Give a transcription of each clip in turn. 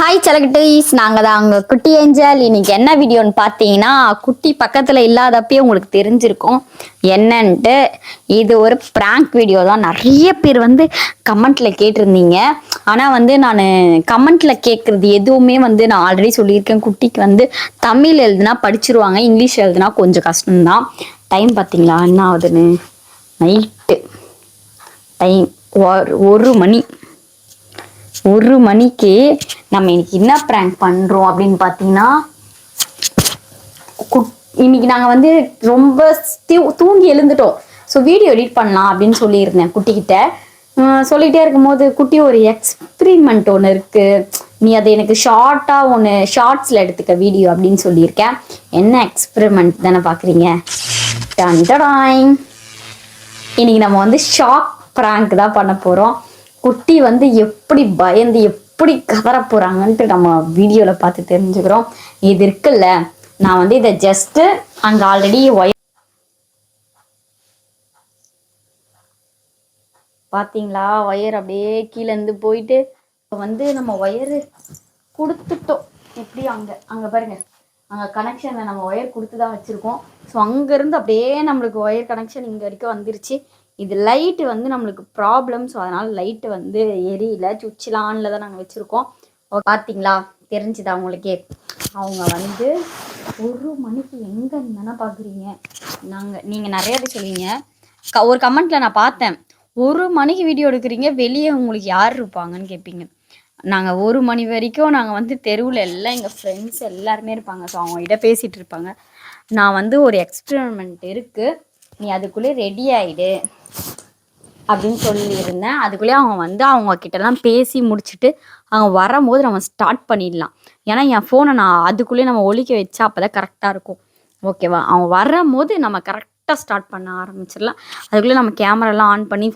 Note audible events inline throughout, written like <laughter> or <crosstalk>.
Hi செலக்டீஸ் நாங்கள் தான் அங்கே குட்டி ஏஞ்சல். இன்னைக்கு என்ன வீடியோன்னு பார்த்தீங்கன்னா குட்டி பக்கத்தில் இல்லாதப்பயே உங்களுக்கு தெரிஞ்சிருக்கும். என்னன்ட்டு இது ஒரு ப்ராங்க் வீடியோ தான். நிறைய பேர் வந்து கமெண்ட்டில் கேட்டிருந்தீங்க. ஆனால் வந்து நான் கமெண்ட்டில் கேட்குறது எதுவுமே வந்து நான் ஆல்ரெடி சொல்லியிருக்கேன். குட்டிக்கு வந்து தமிழ் எழுதுனா படிச்சிருவாங்க இங்கிலீஷ் எழுதுனா கொஞ்சம் கஷ்டம்தான். டைம் பார்த்தீங்களா? என்ன ஆகுதுன்னு? நைட்டு. டைம் ஒரு மணி. ஒரு மணிக்கு நம்ம இன்னைக்கு என்ன ப்ராங்க் பண்றோம் அப்படின்னு பார்த்தீங்கன்னா குட்- இன்னைக்கு நாங்கள் வந்து ரொம்ப தூங்கி எழுந்துட்டோம். ஸோ வீடியோ எடிட் பண்ணலாம் அப்படின்னு சொல்லியிருந்தேன் குட்டிக்கிட்ட சொல்லிகிட்டே இருக்கும்போது குட்டி ஒரு எக்ஸ்பிரிமெண்ட் ஒன்று இருக்குது நீ அதை எனக்கு ஷார்ட்டாக ஒன்று ஷார்ட்ஸில் எடுத்துக்க வீடியோ அப்படின்னு சொல்லியிருக்கேன். என்ன எக்ஸ்பிரிமெண்ட் தானே பார்க்குறீங்க டண்டடாய் இன்னைக்கு நம்ம வந்து ஷாக் ப்ராங்க் தான் பண்ண போகிறோம் குட்டி வந்து எப்படி பயந்து எப்படி கதற நம்ம வீடியோல பார்த்து தெரிஞ்சுக்கிறோம். இது இருக்குல்ல? நான் வந்து இதை ஜஸ்ட் அங்க ஆல்ரெடி ஒயர் பாத்தீங்களா ஒயர் அப்படியே கீழே இருந்து போயிட்டு இப்போ வந்து நம்ம ஒயரு கொடுத்துட்டோம். எப்படி அங்க? அங்க பாருங்க. அங்க கனெக்ஷன்ல நம்ம ஒயர் கொடுத்து தான் வச்சிருக்கோம். ஸோ அங்கேருந்து அப்படியே நம்மளுக்கு ஒயர் கனெக்ஷன் இங்க வரைக்கும் வந்துருச்சு. இது லைட்டு வந்து நம்மளுக்கு ப்ராப்ளம் ஸோ அதனால் லைட்டு வந்து எரியல. சுவிட்சில் ஆனில் தான் நாங்கள் வச்சுருக்கோம். பார்த்தீங்களா தெரிஞ்சுதா அவங்களுக்கே அவங்க வந்து ஒரு மணிக்கு எங்கே இருந்தானே பார்க்குறீங்க நாங்கள் நீங்கள் நிறைய பேர் சொல்லுவீங்க. க- ஒரு கமெண்ட்டில் நான் பார்த்தேன். ஒரு மணிக்கு வீடியோ எடுக்கிறீங்க. வெளியே உங்களுக்கு யார் இருப்பாங்கன்னு கேட்பீங்க நாங்கள் ஒரு மணி வரைக்கும் நாங்கள் வந்து தெருவில் எல்லாம் எங்கள் ஃப்ரெண்ட்ஸ் எல்லாருமே இருப்பாங்க. ஸோ அவங்ககிட்ட பேசிகிட்டு இருப்பாங்க. நான் வந்து ஒரு எக்ஸ்பெரிமெண்ட் இருக்குது நீ அதுக்குள்ளே ரெடி ஆயிடு அப்படின்னு சொல்லியிருந்தேன். அதுக்குள்ளே அவங்க வந்து அவங்க கிட்டலாம் பேசி முடிச்சுட்டு அவங்க வரும்போது நம்ம ஸ்டார்ட் பண்ணிடலாம். ஏன்னா என் ஃபோனை நான் அதுக்குள்ளேயே நம்ம ஒழிக்க வச்சா அப்போ தான் கரெக்டாக இருக்கும். ஓகேவா அவங்க வரும்போது நம்ம கரெக்டாக ஸ்டார்ட் பண்ண ஆரம்பிச்சிடலாம். அதுக்குள்ளே நம்ம கேமராலாம் ஆன் பண்ணி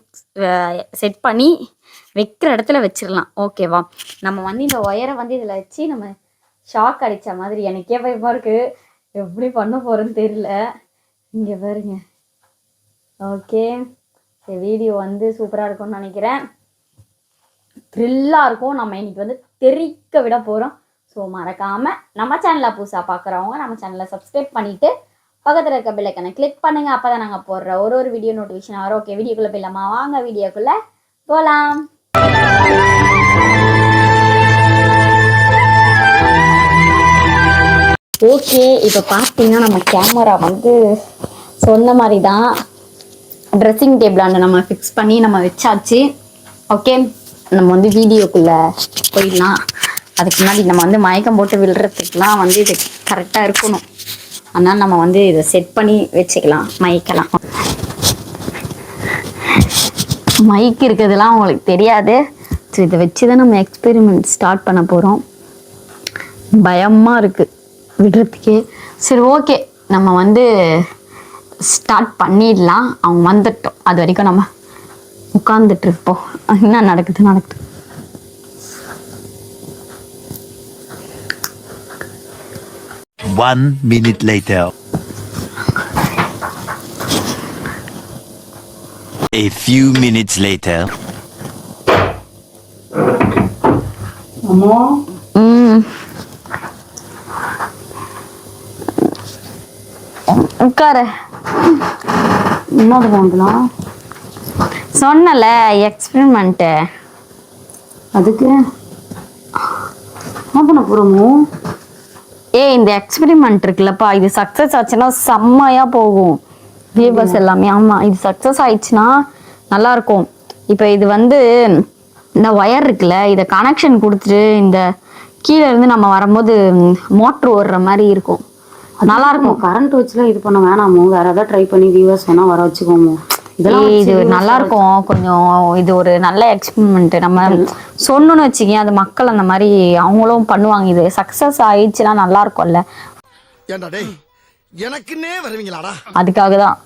செட் பண்ணி வைக்கிற இடத்துல வச்சிடலாம். ஓகேவா நம்ம வந்து இந்த ஒயரை வந்து இதில் வச்சு நம்ம ஷாக் அடித்த மாதிரி எனக்கே பயமாக இருக்குது எப்படி பண்ண போகிறேன்னு தெரியல. இங்கே பாருங்கள் ஓகே. சரி வீடியோ வந்து சூப்பராக இருக்கும்னு நினைக்கிறேன். த்ரில்லாக இருக்கும். நம்ம இன்னைக்கு வந்து தெரிக்க விட போகிறோம் ஸோ மறக்காமல் நம்ம சேனலை புதுசாக பார்க்குறவங்க நம்ம சேனலை சப்ஸ்கிரைப் பண்ணிவிட்டு பக்கத்தில் இருக்க பில்லைக்கனை கிளிக் பண்ணுங்கள் அப்போ தான் நாங்கள் போடுற ஒரு ஒரு வீடியோ நோட்டிஃபிகேஷன் வரும். ஓகே வீடியோக்குள்ளே போயிடலாமா? வாங்க வீடியோக்குள்ளே போகலாம் ஓகே இப்போ பார்த்தீங்கன்னா நம்ம கேமரா வந்து சொன்ன மாதிரி தான் ட்ரெஸ்ஸிங் டேபிளாண்ட நம்ம ஃபிக்ஸ் பண்ணி நம்ம வச்சாச்சு. ஓகே நம்ம வந்து வீடியோக்குள்ளே போயிடலாம். அதுக்கு முன்னாடி நம்ம வந்து மயக்கம் போட்டு விழுறதுக்குலாம் வந்து இது கரெக்டாக இருக்கணும். அதனால் நம்ம வந்து இதை செட் பண்ணி வச்சுக்கலாம். மயக்கலாம் மைக் இருக்கிறதுலாம் உங்களுக்கு தெரியாது. ஸோ இதை வச்சு தான் நம்ம எக்ஸ்பெரிமெண்ட் ஸ்டார்ட் பண்ண போகிறோம் பயமாக இருக்குது விடுறதுக்கே. சரி ஓகே நம்ம வந்து ஸ்டார்ட் பண்ணிடலாம். அவங்க வந்துட்டோம். அது வரைக்கும் நம்ம உட்காந்துட்டு இருப்போம். என்ன நடக்குது நடக்குது. One minute later. A few minutes later. அம்மா ம் உட்காரு. என்னது வாங்கலாம்? சொன்னல எக்ஸ்பெரிமெண்ட்டு அதுக்கு? என்ன பண்ண போறோமோ? ஏய் இந்த எக்ஸ்பெரிமெண்ட் இருக்குல்லப்பா. இது சக்ஸஸ் ஆச்சுன்னா செம்மையா போகும். வியூவர்ஸ் எல்லாமே ஆமா. இது சக்ஸஸ் ஆயிடுச்சுன்னா நல்லா இருக்கும் இப்போ இது வந்து இந்த ஒயர் இருக்குல்ல இதை கனெக்ஷன் கொடுத்துட்டு இந்த கீழே இருந்து நம்ம வரும்போது மோட்ரு ஓடுற மாதிரி இருக்கும். நல்லா இருக்கும் கரண்ட் வச்சுலாம் இது பண்ண வேணாமோ? வேற ஏதாவது ட்ரை பண்ணி வியூவர்ஸ் வேணா வர வச்சுக்கோமோ? இது நல்லா இருக்கும் கொஞ்சம் இது ஒரு நல்ல எக்ஸ்பெரிமெண்ட் நம்ம சொன்னோன்னு வச்சுக்கேன் அது மக்கள் அந்த மாதிரி அவங்களும் பண்ணுவாங்க. இது சக்ஸஸ் ஆயிடுச்சுன்னா நல்லா இருக்கும்ல எனக்குன்னே வருவீங்களாடா? அதுக்காக தான்.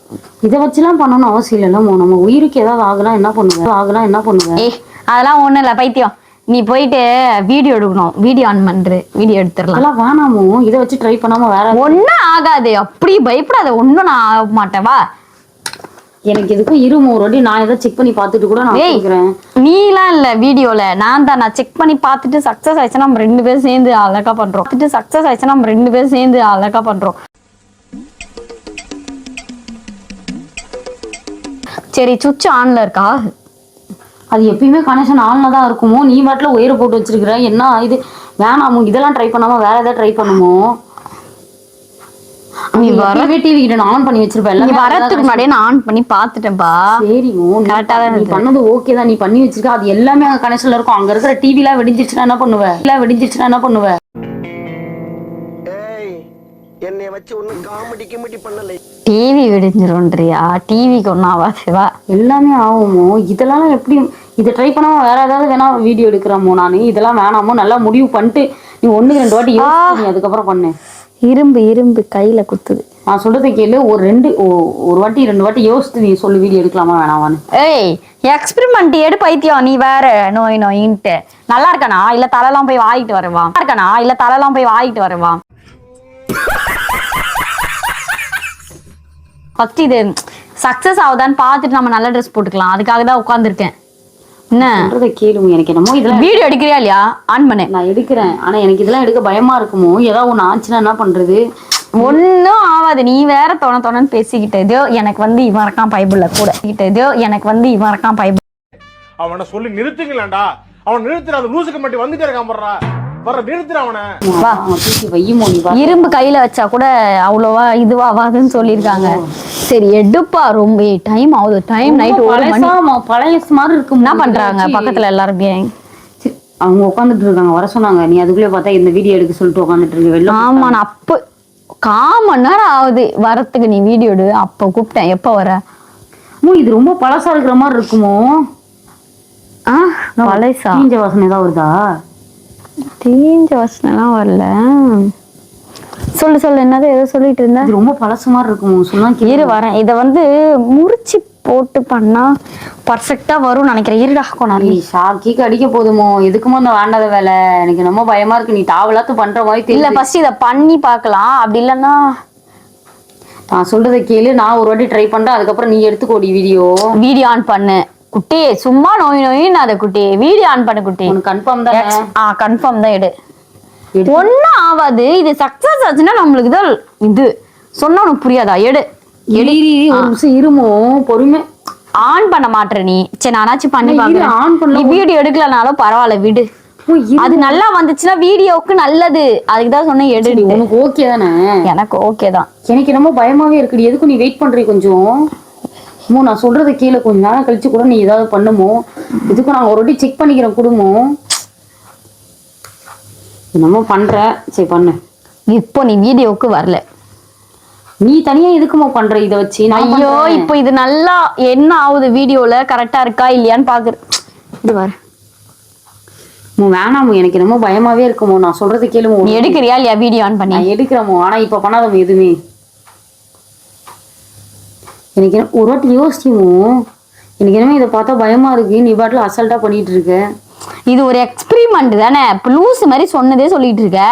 இதை வச்சுலாம் பண்ணணும்னு அவசியம் இல்லைல்ல நம்ம உயிருக்கு ஏதாவது ஆகலாம் என்ன பண்ணுவேன் ஆகலாம் என்ன பண்ணுவேன் அதெல்லாம் ஒண்ணும் இல்ல பைத்தியம். நீ போயிட்டு வீடியோ எடுக்கணும். Video on பண்று. வீடியோ எடுத்துடலாம். அதெல்லாம் வேணாமோ? இதை வச்சு ட்ரை பண்ணாம வேற ஒண்ணும் ஆகாது. அப்படி பயப்படாத. ஒண்ணும் நான் ஆக மாட்டேன். வா. எனக்கு எதுக்கும் இருமோ ஒரு வாட்டி நான் ஏதாவது செக் பண்ணி பார்த்துட்டு கூட நான் கேட்குறேன் நீலாம் இல்ல வீடியோல நான் தான். நான் செக் பண்ணி பார்த்துட்டு சக்சஸ் ஆயிடுச்சுன்னா நம்ம ரெண்டு பேரும் சேர்ந்து அழகா பண்றோம். பார்த்துட்டு சக்சஸ் ஆயிடுச்சுன்னா நம்ம ரெண்டு பேரும் சேர்ந்து அழகா பண்றோம். சரி சுவிட்ச் ஆன்ல இருக்கா? அது எப்பயுமே கனெக்ஷன் ஆன்ல தான் இருக்குமோ? நீ பாட்டில் உயர போட்டு வச்சிருக்கிற. என்ன இது? வேணாமோ இதெல்லாம் ட்ரை பண்ணாம வேற ஏதாவது ட்ரை பண்ணுமோ? நீ நீ வர வரவே டிவி கிட்ட நான் ஆன் பண்ணி வச்சிருப்ப நீ எல்லாமே வரத்துக்கு முன்னாடியே நான் ஆன் பண்ணி பார்த்துட்டேன்ப்பா சரிமோ ஆ தான் நீ. பண்ணது ஓகே தான். நீ பண்ணி வச்சிருக்க. அது எல்லாமே அங்க கனெக்ஷன்ல இருக்கும். அங்க இருக்கிற டிவிலாம் வெடிஞ்சிருச்சுன்னா என்ன பண்ணுவ? எல்லாம் வெடிஞ்சிருச்சுன்னா என்ன பண்ணுவ? ஏய் என்னைய வச்சு ஒன்னும் காமெடி கிமெடி பண்ணலை. டிவி வெடிஞ்சிரும்ன்றியா? டிவிக்கு ஒன்றும் ஆகாதுவா எல்லாமே ஆகுமோ? இதெல்லாம் எப்படி இதை ட்ரை பண்ணாம வேற ஏதாவது வேணா வீடியோ எடுக்கிறமோ நான்? இதெல்லாம் வேணாமோ? நல்லா முடிவு பண்ணிட்டு நீ ஒண்ணுக்கு ரெண்டு வாட்டி யோசிச்சு நீ அதுக்கப்புறம் பண்ணு. இரும்பு இரும்பு கையில குத்துது. நான் சொல்றதை கேளு ஒரு ரெண்டு ஒ- ஒரு வாட்டி ரெண்டு வாட்டி யோசித்து நீ சொல்லு வீடியோ எடுக்கலாமா வேணாமான்னு. ஏய் எக்ஸ்பெரிமெண்ட் எடு பைத்தியம் நீ வேற. நோய் நோயின்ட்டு. நல்லா இருக்கனா? இல்ல தலைலாம் போய் வாங்கிட்டு வரவா நல்லா இருக்கனா? இல்ல தலைலாம் போய் வாங்கிட்டு வரவா <laughs> ஃபர்ஸ்ட் இது சக்சஸ் ஆகுதான்னு பார்த்துட்டு நம்ம நல்ல ட்ரெஸ் போட்டுக்கலாம். அதுக்காக தான் உட்காந்துருக்கேன் என்ன? கேளுங்க எனக்கு என்னமோ இதெல்லாம் வீடியோ எடுக்கிறியா இல்லையா? ஆன் பண்ணு. நான் எடுக்கிறேன். ஆனா எனக்கு இதெல்லாம் எடுக்க பயமா இருக்குமோ? ஏதாவது ஒண்ணு ஆச்சுன்னா என்ன பண்றது? ஒன்னும் ஆகாது நீ வேற தொண தொணன்னு பேசிக்கிட்டு இதோ எனக்கு வந்து இவன் இருக்கான் பைபிள்ல கூட. கிட்ட இதோ எனக்கு வந்து இவன் இருக்கான் பைபிள் அவனை சொல்லி நிறுத்துங்களேன்டா. அவன் நிறுத்துற அந்த லூசுக்கு மட்டும் வந்துட்டே இருக்கான் போடுறா இரும்பு கையில வச்சா கூட அவ்வளோவா இதுவாகாதுன்னு சொல்லியிருக்காங்க. சரி எடுப்பா. ரொம்ப டைம் ஆகுது. டைம் நைட் ஒரு மணி ம- பழைய மாதிரி இருக்கும் என்ன பண்றாங்க? பக்கத்துல எல்லாருமே அவங்க உட்காந்துட்டு இருக்காங்க. வர சொன்னாங்க. நீ அதுக்குள்ளே பார்த்தா இந்த வீடியோ எடுக்க சொல்லிட்டு உட்காந்துட்டு இருக்க. வெளில ஆமா நான் அப்ப கால் மணி நேரம் ஆகுது. வரத்துக்கு நீ வீடியோ எடு. அப்ப கூப்பிட்டேன். எப்ப வர? அம்மா, இது ரொம்ப பழசா இருக்கிற மாதிரி இருக்குமோ? ஆ பழைசா? தீஞ்ச வாசனை ஏதாவது வருதா? தீஞ்ச வசனம்லாம் வரல. சொல்லு சொல்லு என்னது? ஏதோ சொல்லிட்டு இருந்த? இது ரொம்ப பழசு மாதிரி இருக்குமோ. கேளு. இரு வரேன். இத வந்து முறிச்சு போட்டு பண்ணா பர்ஃபெக்டா வரும்னு நினைக்கிறேன். இருடா நீ ஷாக்கிக்கு அடிக்க போதுமோ? எதுக்குமோ இந்த வேண்டாத வேலை? எனக்கு ரொம்ப பயமா இருக்கு. நீ தாவலாத்து பண்ற மாதிரி இல்ல ஃபர்ஸ்ட் இத பண்ணி பார்க்கலாம். அப்படி இல்லைன்னா நான் சொல்றதை கேளு. நான் ஒரு வாட்டி ட்ரை பண்றேன். அதுக்கப்புறம் நீ எடுத்துக்கோடி வீடியோ. வீடியோ ஆன் பண்ணு. குட்டி சும்மா நோய் நோயின்னு அதை குட்டி. வீடியோ ஆன் பண்ணு குட்டி. கன்ஃபார்ம் தானே? ஆ கன்ஃபார்ம் தான் எடு. எடு. ஒன்னும் ஆகாது இது சக்சஸ் ஆச்சுன்னா நம்மளுக்கு தான் இது. சொன்னா உனக்கு புரியாதா? எடு. இரு, ஒரு நிமிஷம் இருமோ? பொறுமை. ஆன் பண்ண மாட்டேற நீ. சரி நானாச்சும் பண்ணி பாக்குறேன். பண்ணல. நீ வீடியோ எடுக்கலனாலும் பரவாயில்ல விடு. அது நல்லா வந்துச்சுன்னா வீடியோவுக்கு நல்லது. அதுக்கு தான் சொன்னேன் எடு உனக்கு ஓகே தானே? எனக்கு ஓகே தான். எனக்கு என்னமோ பயமாவே இருக்குடி. எதுக்கும் நீ வெயிட் பண்றீ கொஞ்சம்? மோ நான் சொல்றதை கீழே கொஞ்ச நேரம் கழிச்சு கூட நீ ஏதாவது பண்ணுமோ? இதுக்கும் நான் ஒரு வாட்டி செக் பண்ணிக்கிறேன் குடும்போ என்னமோ பண்ற. சரி பண்ணு. இப்போ நீ வீடியோவுக்கு வரல. நீ தனியா எதுக்குமோ பண்ற இத வச்சு? ஐயோ. இப்போ இது நல்லா என்ன ஆகுது வீடியோல? கரெக்டா இருக்கா இல்லையான்னு பாக்குறேன் இது வர. வேணாமோ எனக்கு என்னமோ பயமாவே இருக்குமோ நான் சொல்றது கேளுமோ நீ எடுக்கிறியா இல்லையா வீடியோ ஆன் பண்ணி? எடுக்கிறமோ ஆனா இப்ப பண்ணாதமோ எதுவுமே. எனக்கு என்ன ஒரு வாட்டி யோசிச்சுமோ எனக்கு என்னமோ இதை பார்த்தா பயமா இருக்கு. நீ பாட்டுல அசால்ட்டா பண்ணிட்டு இருக்க. இது ஒரு எக்ஸ்பெரிமெண்ட் தானே. இப்போ லூஸ் மாதிரி சொன்னதே சொல்லிட்டு இருக்க.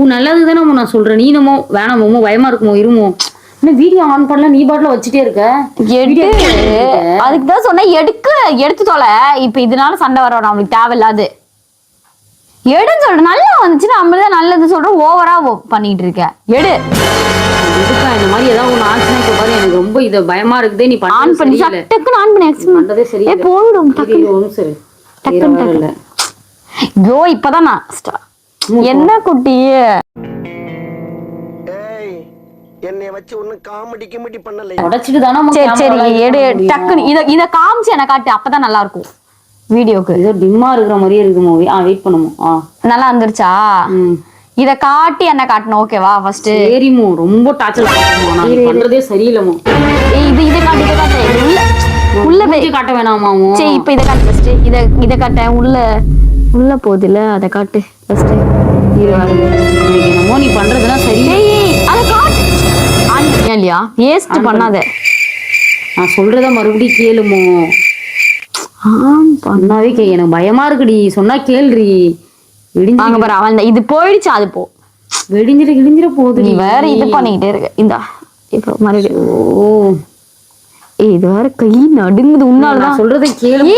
உன் நல்லது தானே நான் சொல்றேன். நீ என்னமோ வேணாமோ பயமா இருக்குமோ இருமோ. என்ன வீடியோ ஆன் பண்ணல நீ பாட்டுல வச்சுட்டே இருக்க. எடு அதுக்கு தான் சொன்னேன் எடுக்க எடுத்து தொலை. இப்போ இதனால சண்டை வரும். நம்மளுக்கு தேவையில்லாது. எடுன்னு சொல்றேன். நல்லா வந்துச்சுன்னா நம்ம தான் நல்லது சொல்றோம் ஓவரா பண்ணிட்டு இருக்க. எடு. எதுக்கா இந்த மாதிரி ஏதாவது ஒண்ணு ஆச்சுன்னா இப்ப பாரு எனக்கு ரொம்ப இது பயமா இருக்குதே நீ ஆன் பண்ணி. டக்குன்னு ஆன் பண்ணி experiment. பண்றதே ஏ சரியில்லை. போடும் இரு. வேற வேற இல்ல. ஐயோ இப்பதான் நான். என்ன குட்டி? ஏய் என்னைய வச்சு ஒன்னும் காமெடி கிமெடி பண்ணலை உடைச்சிட்டு தானே சரி சரி எடு டக்குன்னு. இத இத காமிச்சு எனக்கு காட்டு. அப்பதான் நல்லா இருக்கும் வீடியோக்கு. ஏதோ டிம்மா இருக்கிற மாதிரியே இருக்கு மூவி. ஆ வெயிட் பண்ணுமோ? ஆ. நல்லா வந்துருச்சா இத காட்டி என்ன காட்டணும் ஓகேவா ஃபர்ஸ்ட் சரிமோ ரொம்ப டார்ச்சர் பண்ணுமோ நான் பண்றதே சரியில்லைமோ இது இத காட்டு இத காட்டு. உள்ள உள்ள போய் காட்ட வேணாமாமோ சரி இப்போ இத காட்டு ஃபர்ஸ்ட் இத இத காட்ட. உள்ள. உள்ள போகுதுல அத காட்டு ஃபர்ஸ்ட் இரு வரேன். எனக்கு என்னமோ நீ பண்றதுலாம் சரி ஏய் அத காட்டு. ஆன் இல்லையா? வேஸ்ட் பண்ணாத. நான் சொல்றத மறுபடியும் கேளுமோ ஆன் பண்ணாவே கே எனக்கு பயமா இருக்குடி. சொன்னா கேள்றி. விடிஞ்சு வாங்க பாரு அவன் இது போயிடுச்சு அது போ. வெடிஞ்சிட கிழிஞ்சிட போகுது நீ வேற இது பண்ணிக்கிட்டே இருக்க இந்தா இப்போ மறுபடியும். இது வேற கை நடுங்குது உன்னாலதான் சொல்றதை கேளு.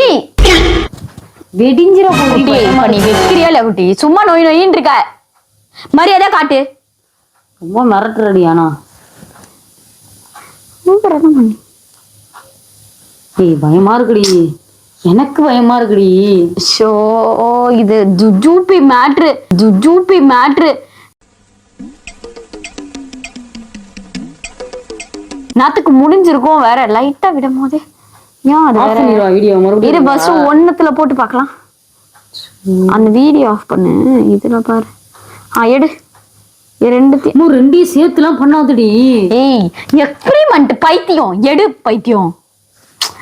வெடிஞ்சிர இப்ப நீ வைக்கிறியா இல்ல குட்டி? சும்மா நோய் நோயின்னு இருக்க. மரியாதை காட்டு. ரொம்ப மிரட்டுறடி ஆனா. ஏய் பயமா இருக்குடி. எனக்கு பயமா இருக்குடி. ஷோ இது ஜுஜூபி மேட்ரு ஜுஜூபி மேட்ரு. நாத்துக்கு முடிஞ்சிருக்கும் வேற லைட்டா விடும் போதே ஏன் அது வேற? வீடியோ மறுபடியும் பஸ் ஒண்ணுத்துல போட்டு பார்க்கலாம். அந்த வீடியோ ஆஃப் பண்ணு இதுல பாரு. ஆ எடு. இது இன்னும் ரெண்டையும் சேர்த்துலாம் பண்ணாதடி. ஏய் எக்ஸ்பிரிமெண்ட் பைத்தியம். எடு பைத்தியம்.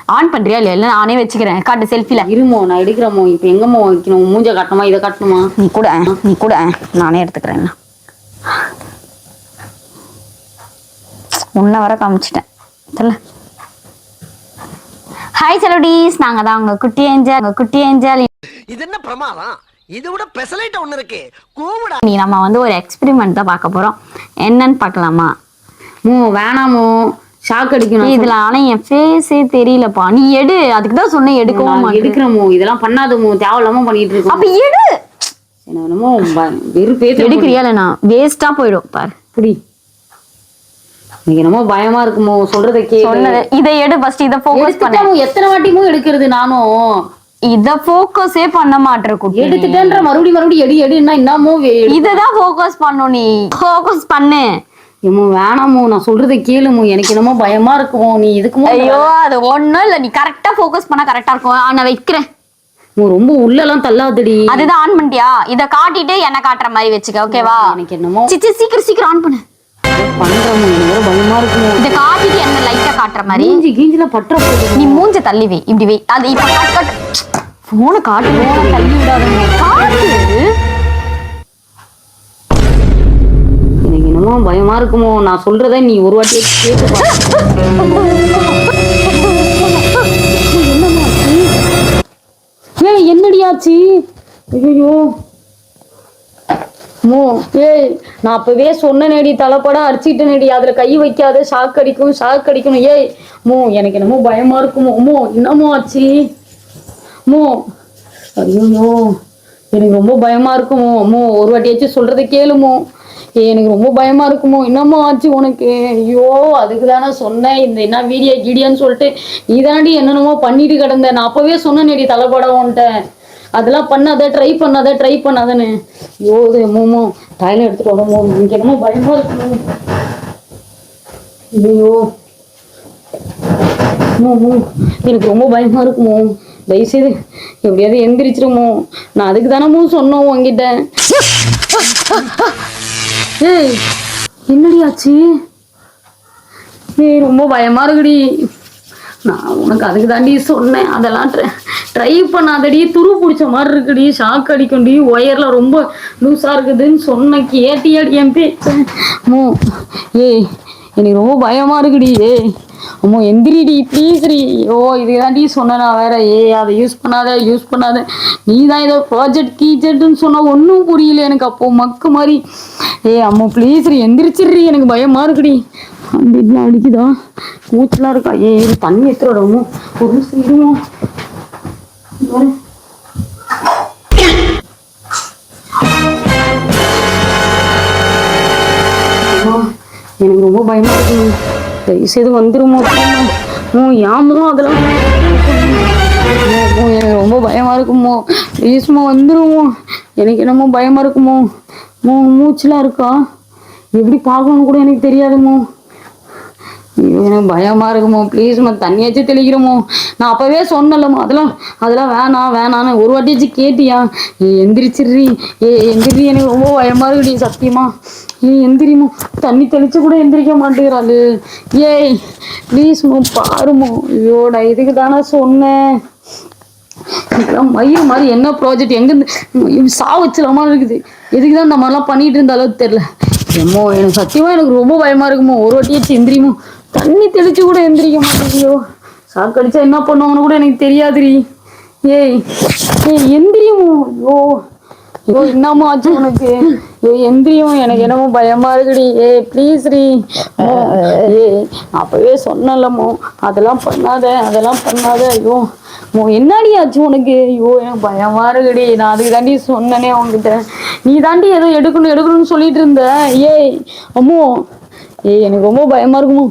ஆன் பண்றியா இல்லையா? இல்ல நானே வச்சுக்கிறேன். காட்டு செல்ஃபில இருமோ நான் எடுக்கிறமோ இப்ப எங்கம்மா வைக்கணும்? மூஞ்ச காட்டணுமா? இதை காட்டணுமா? நீ கூட நீ கூட நானே எடுத்துக்கிறேன் உன்னை வர காமிச்சிட்டேன். சொல்ல ஹாய் செலோடிஸ். நாங்க தான் உங்க குட்டி ஏஞ்சல். உங்க குட்டி ஏஞ்சல். இது என்ன பிரமாதம்? இது விட பெசலைட் ஒண்ணு இருக்கு. கூவிடா. நீ நம்ம வந்து ஒரு எக்ஸ்பெரிமெண்ட் தான் பார்க்க போறோம். என்னன்னு பார்க்கலாமா? மூ வேணாமோ ஷாக் அடிக்கணும். இதுல ஆனா என் ஃபேஸே தெரியலப்பா. நீ எடு. அதுக்கு தான் சொன்னேன் எடுக்கவும் நான் மாட்டேன் எடுக்கிறமோ இதெல்லாம் பண்ணாதமோ தேவையில்லாம பண்ணிட்டு இருக்கோம். அப்ப எடு. என்னமோ வெறுப்பேத்த எடுக்கிறியா இல்லைனா வேஸ்டா போயிடும் பாரு. புடி. எனக்கு என்னமோ பயமா இருக்குமோ சொல்றத சொன்னது இதை எடு ஃபர்ஸ்ட் இதை ஃபோக்கஸ் பண்ண. எத்தனை வாட்டிமோ எடுக்கிறது நானும் இத ஃபோக்கஸே பண்ண குட்டி. எடுத்துட்டேன்ற மறுபடியும் மறுபடியும் எடு எடுன்னா என்னமோ இததான் ஃபோக்கஸ் பண்ணும் நீ. ஃபோக்கஸ் பண்ணு. ஏமோ வேணாமோ நான் சொல்றத கேளுமோ எனக்கு என்னமோ பயமா இருக்குமோ நீ இதுக்குமோ ஐயோ அது ஒண்ணும் இல்ல. நீ கரெக்டா ஃபோக்கஸ் பண்ணா கரெக்டா இருக்கும். ஆ, நான் வைக்கிறேன். நீ ரொம்ப உள்ளெல்லாம் தள்ளாதடி. அதுதான் ஆன் பண்ணிட்டியா? இத காட்டிட்டு என்ன காட்டுற மாதிரி வச்சுக்க ஓகேவா எனக்கு என்னமோ சிச்சி சீக்கிரம் சீக்கிரம் ஆன் பண்ணு. பண்றமோ எனக்கு வேற பயமா இருக்குமோ? இத காட்டிட்டு என்ன லைட்டா காட்டுற மாதிரி? மூஞ்சி கீஞ்சில பற்ற போகுது நீ மூஞ்ச தள்ளி வை. இப்படி வை. அது இப்ப காட்டு காட்டு. போன காட்டு தள்ளி விடாதீங்க காட்டு. என்னமோ பயமா இருக்குமோ? நான் சொல்றத நீ ஒரு வாட்டி கேட்டு. ஏய் என்னடி ஆச்சு? ஐயோ மோ ஏய் நான் அப்பவே சொன்னேனேடி தலைப்படம் அடிச்சிட்டேனேடி. அதுல கை வைக்காத ஷாக் அடிக்கும் ஷாக் அடிக்கணும். ஏய் மோ எனக்கு என்னமோ பயமா இருக்குமோ? மோ என்னமோ ஆச்சு? மோ ஐயோ எனக்கு ரொம்ப பயமா இருக்குமோ? அம்மோ ஒரு வாட்டியாச்சும் சொல்றத கேளுமோ எனக்கு ரொம்ப பயமா இருக்குமோ? என்னமோ ஆச்சு உனக்கு? ஐயோ அதுக்கு தானே சொன்னேன். இந்த என்ன வீடியோ கீடியான்னு சொல்லிட்டு நீ தாண்டி என்னென்னமோ பண்ணிட்டு கிடந்த. நான் அப்பவே சொன்னேனேடி தலைப்படம் உன்ட்ட. அதெல்லாம் பண்ணாத ட்ரை பண்ணாத ட்ரை பண்ணாதன்னு. ஐயோ இது மோமோ தாயில எடுத்துட்டு வரமோ எனக்கு என்னமோ பயமா இருக்குமோ ஐயோ. அம்மா, எனக்கு ரொம்ப பயமா இருக்குமோ தயவுசெய்து எப்படியாவது எந்திரிச்சிருமோ நான் அதுக்கு தானமோ சொன்னோம் உங்ககிட்ட ஏய் என்னடி ஆச்சு? ஏய் ரொம்ப பயமா இருக்குடி. நான் உனக்கு அதுக்கு தாண்டி சொன்னேன். அதெல்லாம் ட்ரை பண்ணாதடி. துரு பிடிச்ச மாதிரி இருக்குடி. ஷாக் அடிக்கும்டி. ஒயர்ல ரொம்ப லூஸா இருக்குதுன்னு சொன்ன கேட்டியாடி என் பேச்ச மோ ஏய் எனக்கு ரொம்ப பயமா இருக்குடி. ஏய் அம்மா எந்திரிடி ப்ளீஸ்ரி ஓ இதுதான் தாண்டி நான் வேற. ஏய் அதை யூஸ் பண்ணாத யூஸ் பண்ணாத. நீ தான் ஏதோ ப்ராஜெக்ட் கீஜெக்ட்னு சொன்னா ஒன்றும் புரியல எனக்கு. அப்போ மக்கு மாதிரி. ஏய் அம்மா ப்ளீஸ்ரி எந்திரிச்சிடுறி. எனக்கு பயமா இருக்குடி. அந்த அடிக்குதா? கூச்சலாம் இருக்கா? ஏய் இது தண்ணி எடுத்துடமோ ஒரு நிமிஷம் இருமோ? எனக்கு ரொம்ப பயமா இருக்கு. தயவு செய்து வந்துருமோ மோ ஏமோ அதெல்லாம் எனக்கு ரொம்ப பயமா இருக்குமோ ப்ளீஸ்மா வந்துருமோ. எனக்கு என்னமோ பயமா இருக்குமோ மூ. மூச்சுலாம் இருக்கா? எப்படி பார்க்கணும்னு கூட எனக்கு தெரியாதுமோ ஐயோ, எனக்கு பயமா இருக்குமோ? ப்ளீஸ்மா தண்ணியாச்சும் தெளிக்கிறோமோ? நான் அப்போவே சொன்னலம்மா அதெல்லாம் அதெல்லாம் வேணாம் வேணான்னு ஒரு வாட்டியாச்சும் கேட்டியா? ஏ எந்திரிச்சிடுறி ஏ எந்திரி எனக்கு ரொம்ப பயமா இருக்குடி சத்தியமா. ஏ எந்திரிமோ தண்ணி தெளிச்சு கூட எந்திரிக்க மாட்டேங்கிறாளு. ஏய் ப்ளீஸ்மோ பாருமோ. ஐயோ நான் இதுக்கு தானே சொன்னேன். இதுக்கெல்லாம் மயிர் மாதிரி என்ன ப்ராஜெக்ட் எங்கேருந்து சா மாதிரி இருக்குது. எதுக்கு தான் இந்த மாதிரிலாம் பண்ணிட்டு இருந்த அளவுக்கு தெரில எம்மோ எனக்கு சத்தியமா எனக்கு ரொம்ப பயமா இருக்குமோ? ஒரு வாட்டியாச்சும் எந்திரிமோ? தண்ணி தெளிச்சு கூட எந்திரிக்க மாட்டேங்கியோ சாக்கடிச்சா என்ன பண்ணுவாங்கன்னு கூட எனக்கு தெரியாதுடி. ஏய் ஏய் எந்திரியும்? ஐயோ ஐயோ என்னமோ ஆச்சு உனக்கு? ஏ எந்திரியும்? எனக்கு என்னமோ பயமா இருக்குடி. ஏ ப்ளீஸ் ரீ ஏ அப்பவே சொன்னலமோ அதெல்லாம் பண்ணாத அதெல்லாம் பண்ணாத. ஐயோ மோ என்னடி ஆச்சு உனக்கு? ஐயோ எனக்கு பயமா இருக்குடி. நான் அதுக்கு தாண்டி சொன்னனே உன்கிட்ட. நீ தாண்டி ஏதோ எடுக்கணும் எடுக்கணும்னு சொல்லிட்டு இருந்த. ஏய் அம்மோ ஏய் எனக்கு ரொம்ப பயமா இருக்குமோ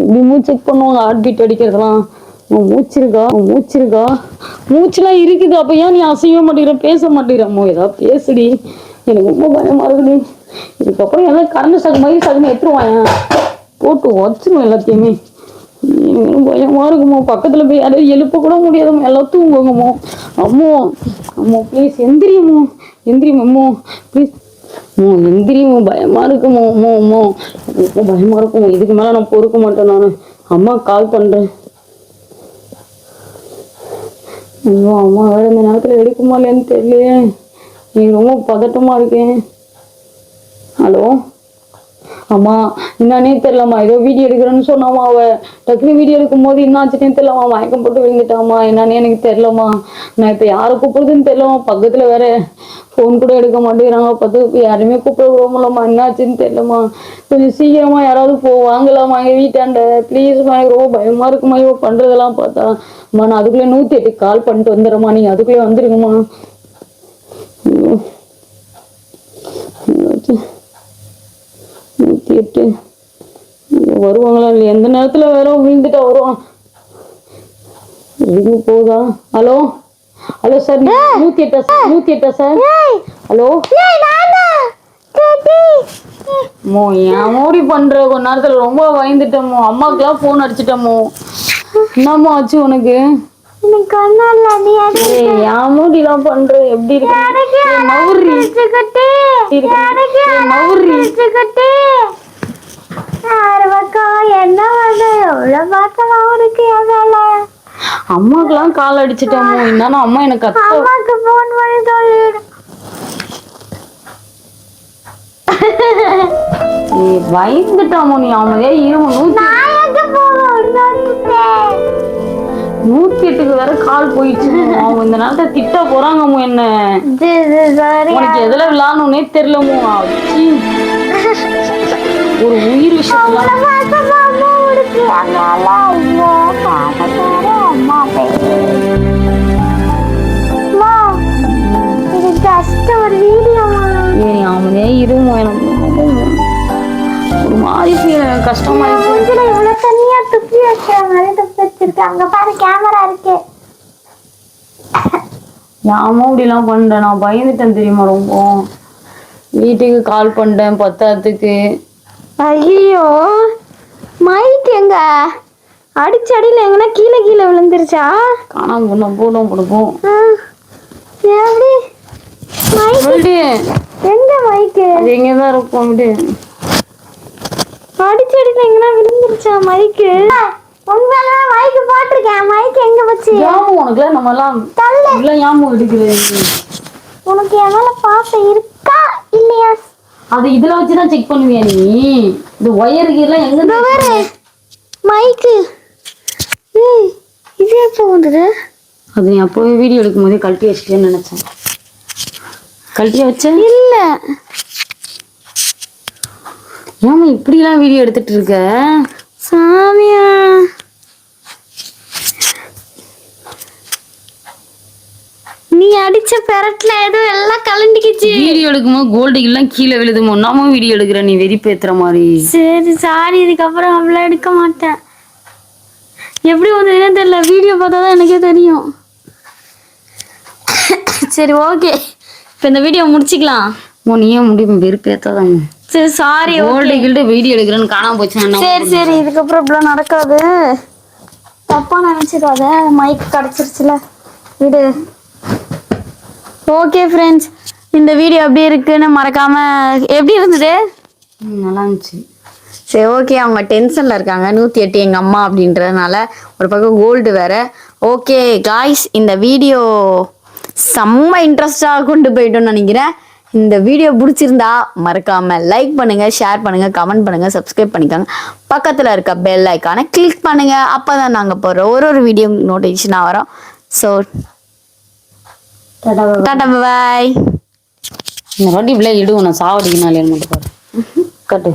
இப்படி செக் பண்ணுவாங்க ஹார்ட் பீட் அடிக்கிறதெல்லாம். உன் மூச்சு இருக்கா? உன் மூச்சு இருக்கா? மூச்சுலாம் இருக்குது அப்போ ஏன் நீ அசைய மாட்டேங்கிற? பேச மாட்டேங்கிறமோ ஏதாவது பேசுடி. எனக்கு ரொம்ப பயமா இருக்குது. இதுக்கப்புறம் எல்லாம் கரண்ட் சகு மாதிரி சகுன்னு எடுத்துருவாங்க போட்டு வச்சிரும் எல்லாத்தையுமே. எனக்கு பயமா இருக்குமோ? பக்கத்தில் போய் யாரையும் எழுப்ப கூட முடியாதமோ? எல்லாம் தூங்குங்கமோ? அம்மோ அம்மோ ப்ளீஸ் எந்திரியுமோ? எந்திரியும் அம்மோ. ப்ளீஸ் மோ எந்திரியுமோ பயமா இருக்குமோ மோ மோ ரொம்ப பயமா இருக்கும் இதுக்கு மேல நான் பொறுக்க மாட்டேன் நான். அம்மா கால் பண்றேன். ஐயோ அம்மா வேற இந்த நேரத்துல எடுக்குமா இல்லையான்னு தெரியலையே. எனக்கு ரொம்ப பதட்டமா இருக்கேன் ஹலோ? அம்மா என்னன்னே தெரியலம்மா. ஏதோ வீடியோ எடுக்கிறேன்னு சொன்னாமா அவ. டக்குனு வீடியோ எடுக்கும் போது என்ன ஆச்சுன்னே மயக்கம் போட்டு விழுந்துட்டாமா என்னன்னே எனக்கு தெரியலம்மா. நான் இப்போ யாரை கூப்பிடுறதுன்னு தெரியலம்மா. பக்கத்தில் வேற ஃபோன் கூட எடுக்க மாட்டேங்கிறாங்க. பார்த்து யாருமே கூப்பிட விட முடியலம்மா என்ன தெரியலம்மா. கொஞ்சம் சீக்கிரமா யாராவது போ வாங்கலாமா எங்கள் வீட்டாண்ட. ப்ளீஸ்மா எனக்கு ரொம்ப பயமா இருக்குமா. இவ பண்றதெல்லாம் பார்த்தா. அம்மா நான் அதுக்குள்ளே நூற்றி எட்டு கால் பண்ணிட்டு வந்துடுறேம்மா. நீங்கள் அதுக்குள்ளே வந்துருங்கம்மா. ஐயோ. எட்டு. வருவாங்களா இல்லையா? எந்த நேரத்துல வேற விழுந்துட்டா வருவான். ரிங்கு போதா? ஹலோ? ஹலோ சார் நூத்தி எட்டா சார் நூத்தி எட்டா சார்? ஹலோ? மோ ஏன் மூடி பண்ற கொஞ்ச நேரத்துல ரொம்ப பயந்துட்டமோ அம்மாக்கெல்லாம் போன் அடிச்சிட்டமோ என்னம்மா ஆச்சு உனக்கு? இல்ல மூடிலாம் பண்ற. எப்படி இருக்கு? ஏய், நவுர்றி. என்ன வந்து? எவ்வளவு பார்க்கலாம் இருக்கு எதால அம்மாக்கெல்லாம் கால் அடிச்சிட்டமோ என்னன்னா அம்மா எனக்கு கத்த. அம்மாக்கு போன் பண்ணி சொல்லிடு ஏய், பயந்துட்டாமோ நீ அமைதியா இரும நூத்தி நான் எங்க போகணும் நூத்தி எட்டுக்கு வேற கால் போயிடுச்சு. அவங்க இந்த நேரத்தை திட்ட போறாங்கமோ என்ன? சாரி உனக்கு எதுல விளாடணும்னே தெரியலமோ. ஒரு உயிர் ஒரு மாதிரி கஷ்டமா தண்ணியா துப்பி மாதிரி துப்பி வச்சிருக்கு. அங்க பாரு கேமரா இருக்கு. ஏன் இப்படிலாம் பண்றேன் நான் பயந்துட்டேன் தெரியுமா ரொம்ப? வீட்டுக்கு கால் பண்ணிட்டேன் பத்தாத்துக்கு. ஐயோ மைக் எங்க? அடிச்சடியில எங்கன்னா கீழே கீழே விழுந்துருச்சா? காணாம போன போடும் கொடுப்போம் ஆ, எப்படி? மைக் எங்க மைக்கு? அது எங்கதான் இருக்கும் விடு அடிச்சடியில எங்கன்னா விழுந்துருச்சா மைக்கு? உண்மையில மைக்கு போட்டிருக்கேன். மைக் எங்க வச்சு ஞாபகம் உனக்குலாம் நம்ம எல்லாம் தள்ளு. ஞாபகம் எடுக்கிறது உனக்கு மேல பாசம் இருக்கா? இல்லையா அது இதுல வச்சுதான் செக் பண்ணுவியா நீ? இந்த ஒயருக்கு எல்லாம் எங்க மைக்கு இது எப்போ வந்தது? அது நீ அப்போவே வீடியோ எடுக்கும் போதே கழட்டி வச்சுட்டேன்னு நினைச்சேன். கழட்டியா வச்ச? இல்ல. ஏமா இப்படிலாம் வீடியோ எடுத்துட்டு இருக்க? சாமியா? நீ அடிச்ச பெரட்ல ஏதோ எல்லாம் கலண்டிக்கிச்சு. வீடியோ எடுக்கும்போது கோல்டு எல்லாம் கீழே விழுதுமோ? நாம வீடியோ எடுக்கிற நீ வெறிப்பேத்துற மாதிரி. சரி சாரி இதுக்கப்புறம் அவ்வளோ எடுக்க மாட்டேன். எப்படி வந்ததுன்னே தெரியல வீடியோ பார்த்தா தான் எனக்கே தெரியும். சரி ஓகே இப்போ இந்த வீடியோ முடிச்சுக்கலாம். ஓ நீயே முடியும் வெறுப்பேத்தாதான் சரி சாரி கோல்டு கில்டு வீடியோ எடுக்கிறேன்னு காணாம போச்சுன்னா சரி சரி இதுக்கப்புறம் இப்படிலாம் நடக்காது. தப்பா நினைச்சிடாத மைக் கிடைச்சிருச்சுல. விடு. ஓகே ஃப்ரெண்ட்ஸ் இந்த வீடியோ எப்படி இருக்குன்னு மறக்காம எப்படி இருந்தது? நல்லா இருந்துச்சு சரி ஓகே அவங்க டென்ஷனில் இருக்காங்க. நூற்றி எட்டு எங்கள் அம்மா அப்படின்றதுனால ஒரு பக்கம் கோல்டு வேற. ஓகே காய்ஸ் இந்த வீடியோ செம்ம இன்ட்ரெஸ்டாக கொண்டு போயிட்டோம்னு நினைக்கிறேன். இந்த வீடியோ பிடிச்சிருந்தா மறக்காம லைக் பண்ணுங்க ஷேர் பண்ணுங்க கமெண்ட் பண்ணுங்க சப்ஸ்கிரைப் பண்ணிக்கோங்க. பக்கத்தில் இருக்க பெல் ஐக்கானை கிளிக் பண்ணுங்க. அப்போ தான் நாங்கள் போடுற ஒரு ஒரு வீடியோ நோட்டிஃபிகேஷனாக வரோம். ஸோ டாடா பாய் இந்த வாட்டி இப்படியே இடுவோம் நான் சாவடிக்கணும் இல்லையான்னு மட்டும் பாரு. கட்டு.